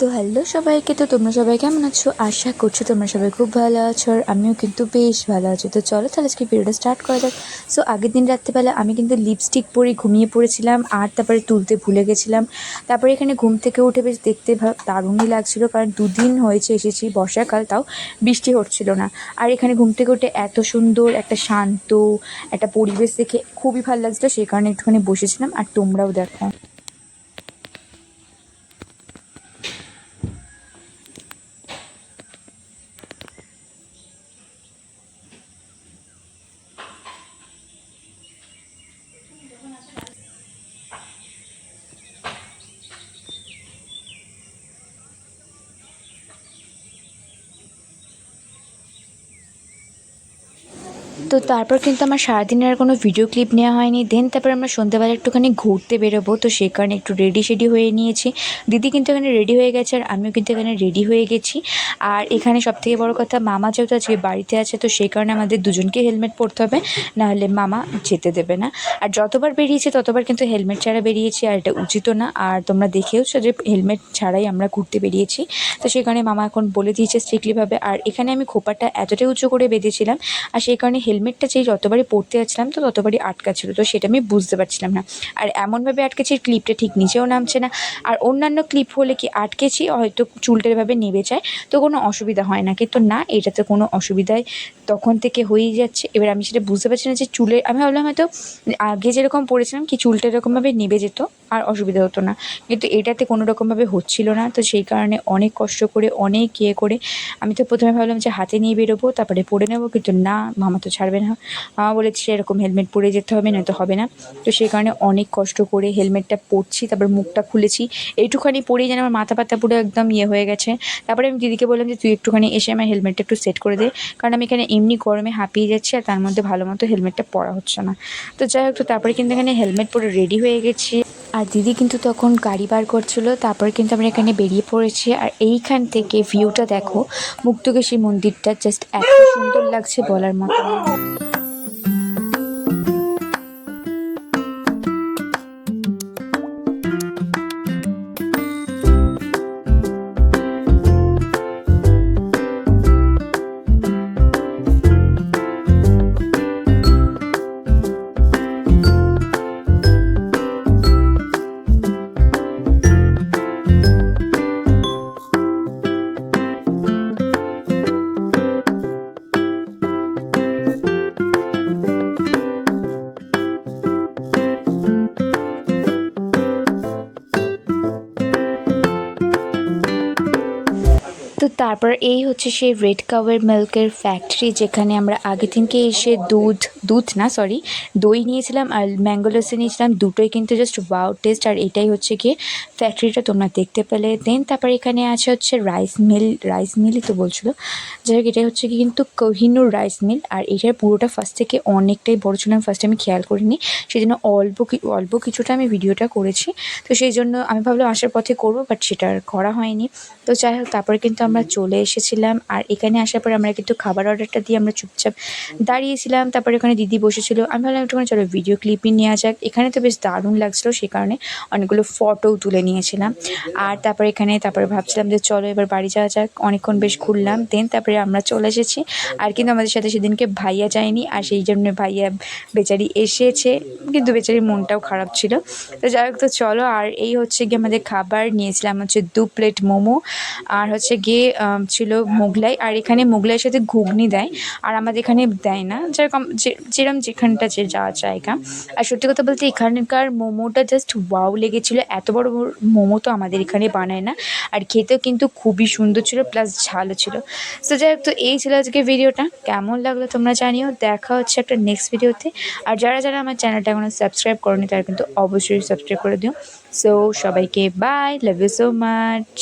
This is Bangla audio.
তো হ্যালো সবাইকে, তো তোমরা সবাই কেমন আছো? আশা করছ তোমরা সবাই খুব ভালো আছো আর আমিও কিন্তু বেশ ভালো আছি। তো চলো তাহলে আজকে ভিডিওটা স্টার্ট করা যাক। সো আগের দিন রাত্রেবেলা আমি কিন্তু লিপস্টিক পরে ঘুমিয়ে পড়েছিলাম আর তারপরে তুলতে ভুলে গেছিলাম। তারপরে এখানে ঘুম থেকে উঠে বেশ দেখতে দারুণই লাগছিল কারণ দুদিন হয়েছে এসেছি, বর্ষাকাল তাও বৃষ্টি হচ্ছিল না। আর এখানে ঘুম থেকে উঠে এত সুন্দর একটা শান্ত একটা পরিবেশ দেখে খুবই ভালো লাগছিল, সেই কারণে একটুখানি বসেছিলাম আর তোমরাও দেখো। তো তারপর কিন্তু আমার সারাদিনের আর কোনো ভিডিও ক্লিপ নেওয়া হয়নি। দেন তারপর আমরা সন্ধ্যাবেলা একটুখানি ঘুরতে বেরোবো। তো সেই কারণে একটু রেডি শেডি হয়ে নিয়েছি। দিদি কিন্তু এখানে রেডি হয়ে গেছে আর আমিও কিন্তু এখানে রেডি হয়ে গেছি। আর এখানে সবথেকে বড় কথা, মামা যেহেতু আজকে বাড়িতে আছে, তো সেই কারণে আমাদের দুজনকে হেলমেট পরতে হবে। নাহলে মামা যেতে দেবে না। আর যতবার বেরিয়েছি, ততবার কিন্তু হেলমেট ছাড়া বেরিয়েছি, আর এটা উচিতও না। আর তোমরা দেখেওছো যে হেলমেট ছাড়াই আমরা ঘুরতে বেরিয়েছি। তো সেই কারণে মামা এখন বলে দিয়েছে স্ট্রিক্টলিভাবে আর এখানে আমি খোপাটা এতটাই উঁচু করে বেঁধেছিলাম। আর সেই কারণে হেলমেটটা যেই যতবারই পড়তে যাচ্ছিলাম তো ততবারই আটকা ছিল তো সেটা আমি বুঝতে পারছিলাম না। আর এমনভাবে আটকেছি ক্লিপটা ঠিক নিচেও নামছে না। আর অন্যান্য ক্লিপ হলে কি আটকেছি, হয়তো চুলটা এভাবে নেবে যায়, তো কোনো অসুবিধা হয় না। কিন্তু না, এটাতে কোনো অসুবিধায় তখন থেকে হয়েই যাচ্ছে। এবার আমি সেটা বুঝতে পারছি না যে চুলের, আমি ভাবলাম হয়তো আগে যেরকম পড়েছিলাম কি চুলটা এরকমভাবে নেবে যেত, আর অসুবিধা হতো না। কিন্তু এটাতে কোনো রকমভাবে হচ্ছিল না, তো সেই কারণে অনেক কষ্ট করে, অনেক ইয়ে করে আমি তো প্রথমে ভাবলাম যে হাতে নিয়ে বেরোবো, তারপরে পরে নেব। কিন্তু না, মামা তো ছাড়বে না। মামা বলেছে এরকম হেলমেট পরে যেতে হবে, নয়তো হবে না। তো সেই কারণে অনেক কষ্ট করে হেলমেটটা পরছি, তারপর মুখটা খুলেছি। এইটুখানি পরেই যেন আমার মাথা পাতা পুরো একদম ইয়ে হয়ে গেছে। তারপরে আমি দিদিকে বললাম যে, তুই একটুখানি এসে আমার হেলমেটটা একটু সেট করে দে। কারণ আমি এখানে এমনি গরমে হাঁপিয়ে যাচ্ছি আর তার মধ্যে ভালো মতো হেলমেটটা পরা হচ্ছে না। তো যাই হোক, তো তারপরে কিন্তু এখানে হেলমেট পরে রেডি হয়ে গেছি। আর দিদি কিন্তু তখন গাড়ি বার করছিল, তারপর কিন্তু আমরা এখানে বেরিয়ে পড়েছি। আর এইখান থেকে ভিউটা দেখো, মুক্তকেশী মন্দিরটা জাস্ট এত সুন্দর লাগছে বলার মতো। তো তারপর এই হচ্ছে সেই রেড কাওয়ের মিল্কের ফ্যাক্টরি যেখানে আমরা আগে থেকে এসে দুধ দুধ না সরি দই নিয়েছিলাম আর ম্যাঙ্গো লস্যি নিয়েছিলাম। দুটোই কিন্তু জাস্ট ওয়াও টেস্ট আর এটাই হচ্ছে গিয়ে ফ্যাক্টরিটা তোমরা দেখতে পেলে। দেন তারপর এখানে আছে হচ্ছে রাইস মিল রাইস মিলই তো বলছিল। যাই হোক, এটাই হচ্ছে কি কিন্তু কোহিনুর রাইস মিল আর এটার পুরোটা ফার্স্ট থেকে অনেকটাই বড় ছিল ফার্স্টে আমি খেয়াল করিনি। সেই জন্য অল্প অল্প কিছুটা আমি ভিডিওটা করেছি। তো সেই জন্য আমি ভাবলাম আসার পথে করব বাট সেটা করা হয়নি। তো যাই হোক, তারপরে কিন্তু আমরা চলে এসেছিলাম। আর এখানে আসার পর আমরা কিন্তু খাবার অর্ডারটা দিয়ে আমরা চুপচাপ দাঁড়িয়েছিলাম। তারপরে ওখানে দিদি বসেছিল। আমি ভাবলাম একটুখানি চলো ভিডিও ক্লিপই নেওয়া যাক। এখানে তো বেশ দারুণ লাগছিল। সে কারণে অনেকগুলো ফটোও তুলে নিয়েছিলাম। আর তারপরে এখানে তারপরে ভাবছিলাম যে চলো এবার বাড়ি যাওয়া যাক। অনেকক্ষণ বেশ ঘুরলাম। দেন তারপরে আমরা চলে এসেছি। আর কিন্তু আমাদের সাথে সেদিনকে ভাইয়া যায়নি। আর সেই জন্য ভাইয়া বেচারি এসেছে। কিন্তু বেচারির মনটাও খারাপ ছিল। তো যাই হোক, তো চলো। আর এই হচ্ছে গিয়ে আমাদের খাবার। নিয়েছিলাম হচ্ছে দু প্লেট মোমো। আর হচ্ছে গিয়ে ছিল মোগলাই, আর এখানে মোগলাইয়ের সাথে ঘুগনি দেয়, আর আমাদের এখানে দেয় না। যেরকম যেরকম যেখানটা যে যাওয়ার জায়গা। আর সত্যি কথা বলতে এখানকার মোমোটা জাস্ট ওয়াও লেগেছিলো। এত বড় মোমো তো আমাদের এখানে বানায় না। আর খেতেও কিন্তু খুবই সুন্দর ছিল প্লাস ঝালও ছিল। সো যাই হোক, তো এই ছিল আজকে ভিডিওটা কেমন লাগল তোমরা জানিও। দেখা হচ্ছে একটা নেক্সট ভিডিওতে আর যারা যারা আমার চ্যানেলটা এখনও সাবস্ক্রাইব করনি, তারা কিন্তু অবশ্যই সাবস্ক্রাইব করে দিও। সো সবাইকে bye love you so much